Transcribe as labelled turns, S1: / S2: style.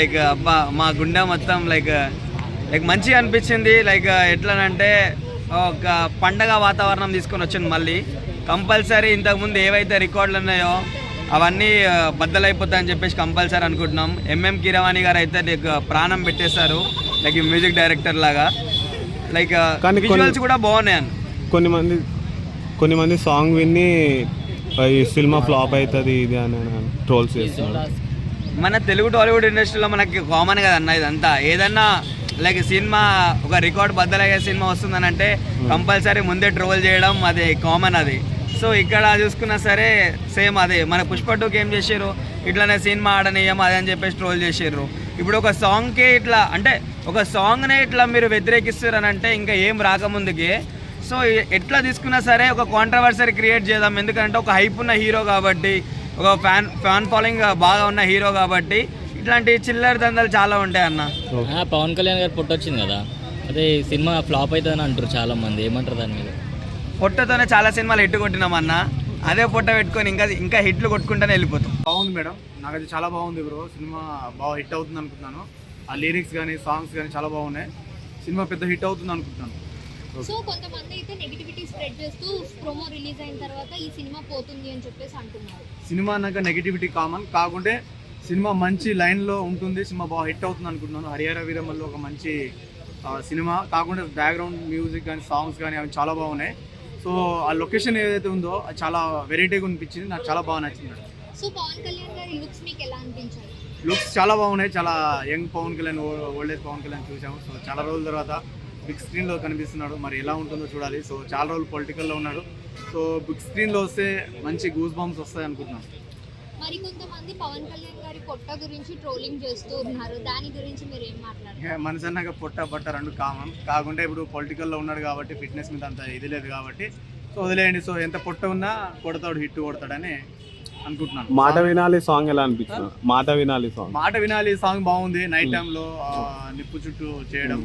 S1: Like అబ్బా మా గుండె మొత్తం లైక్ లైక్ మంచిగా అనిపించింది. లైక్ ఎట్లనంటే ఒక పండగ వాతావరణం తీసుకొని వచ్చింది మళ్ళీ. కంపల్సరీ ఇంతకుముందు ఏవైతే రికార్డులు ఉన్నాయో అవన్నీ బద్దలైపోతాయని చెప్పేసి కంపల్సరీ అనుకుంటున్నాం. ఎంఎం కిరవాణి గారు అయితే లైక్ ప్రాణం పెట్టేశారు. లైక్ మ్యూజిక్ డైరెక్టర్ లాగా. లైక్ విజువల్స్ కూడా బాగున్నాయి
S2: కొన్ని మంది కొన్ని మంది సాంగ్ విని ఈ సినిమా ఫ్లాప్ అవుతుంది ఇది అని ట్రోల్స్ చేస్తున్నారు.
S1: మన తెలుగు టాలీవుడ్ ఇండస్ట్రీలో మనకి కామన్ కదన్న ఇదంతా. ఏదన్నా లైక్ సినిమా ఒక రికార్డ్ బద్దలయ్యే సినిమా వస్తుందని అంటే కంపల్సరీ ముందే ట్రోల్ చేయడం అది కామన్ అది. సో ఇక్కడ చూసుకున్నా సరే సేమ్ అదే. మన పుష్ప టూకి ఏం చేసారు ఇట్లానే సినిమా ఆడనీయం అదే అని చెప్పేసి ట్రోల్ చేసారు ఇప్పుడు ఒక సాంగ్కి ఇట్లా అంటే ఒక సాంగ్నే ఇట్లా మీరు వ్యతిరేకిస్తారు అని అంటే ఇంకా ఏం రాకముందుకి. సో ఎట్లా తీసుకున్నా సరే ఒక కాంట్రవర్సరీ క్రియేట్ చేద్దాం. ఎందుకంటే ఒక హైప్ ఉన్న హీరో కాబట్టి ఒక ఫ్యాన్ ఫ్యాన్ ఫాలోయింగ్ బాగా ఉన్న హీరో కాబట్టి ఇట్లాంటి చిల్లర దందాలు చాలా ఉంటాయి అన్న.
S3: ఆ, పవన్ కళ్యాణ్ గారు పుట్టొచ్చింది కదా. అదే సినిమా ఫ్లాప్ అవుతుందని అంటారు చాలా మంది ఏమంటారు దాని మీద?
S1: పొట్టతోనే చాలా సినిమాలు హిట్ కొట్టినాం అన్న. అదే పొట్ట పెట్టుకొని ఇంకా ఇంకా హిట్లు కొట్టుకుంటూనే వెళ్ళిపోతాం.
S4: బాగుంది మేడం. నాకైతే చాలా బాగుంది బ్రో. సినిమా బాగా హిట్ అవుతుంది అనుకుంటున్నాను. ఆ లిరిక్స్ కానీ సాంగ్స్ కానీ చాలా బాగున్నాయి. సినిమా పెద్ద హిట్ అవుతుంది అనుకుంటున్నాను.
S5: సో కొంతమంది అయితే నెగిటివిటీ స్ప్రెడ్ చేస్తూ ప్రోమో రిలీజ్ అయిన తర్వాత ఈ సినిమా పోతుంది అని చెప్పేసి అంటున్నారు.
S4: సినిమా అన్నాక నెగిటివిటీ కామన్ కాకుంటే సినిమా మంచి లైన్లో ఉంటుంది సినిమా బాగా హిట్ అవుతుంది అనుకుంటున్నాను. హరిహర వీరమ్మల్లో ఒక మంచి సినిమా. కాకుండా బ్యాక్గ్రౌండ్ మ్యూజిక్ కానీ సాంగ్స్ కానీ అవి చాలా బాగున్నాయి. సో ఆ లొకేషన్ ఏదైతే ఉందో అది చాలా వెరైటీగా అనిపించింది. నాకు చాలా బాగా నచ్చింది
S5: సో పవన్ కళ్యాణ్ గారి లుక్స్ మీకు ఎలా అనిపించాయి?
S4: లుక్స్ చాలా బాగున్నాయి. చాలా young Pawan Kalyan old age Pawan Kalyan చూసాము. సో చాలా రోజుల తర్వాత బిగ్ స్క్రీన్లో కనిపిస్తున్నాడు. మరి ఎలా ఉంటుందో చూడాలి. సో చాలా రోజులు పొలిటికల్లో ఉన్నాడు. సో బిగ్ స్క్రీన్లో వస్తే మంచి గూస్ బాంబ్స్ వస్తాయి అనుకుంటున్నాను
S5: మరి కొంతమంది పవన్ కళ్యాణ్ గారి పొట్ట గురించి ట్రోలింగ్ చేస్తూ ఉన్నారు. దాని గురించి మీరు ఏం మాట్లాడారు
S4: మనిషి అన్నాక పొట్ట బట్ట రెండు కామన్. కాకుంటే ఇప్పుడు పొలిటికల్లో ఉన్నాడు కాబట్టి ఫిట్నెస్ మీద అంత ఇది లేదు కాబట్టి. సో వదిలేయండి. సో ఎంత పొట్ట ఉన్నా కొడతాడు హిట్ కొడతాడని అనుకుంటున్నాను.
S2: మాట వినాలి సాంగ్ ఎలా అనిపించింది మాట వినాలి సాంగ్
S4: మాట వినాలి సాంగ్ బాగుంది. నైట్ టైంలో నిప్పు చుట్టూ చేయడం.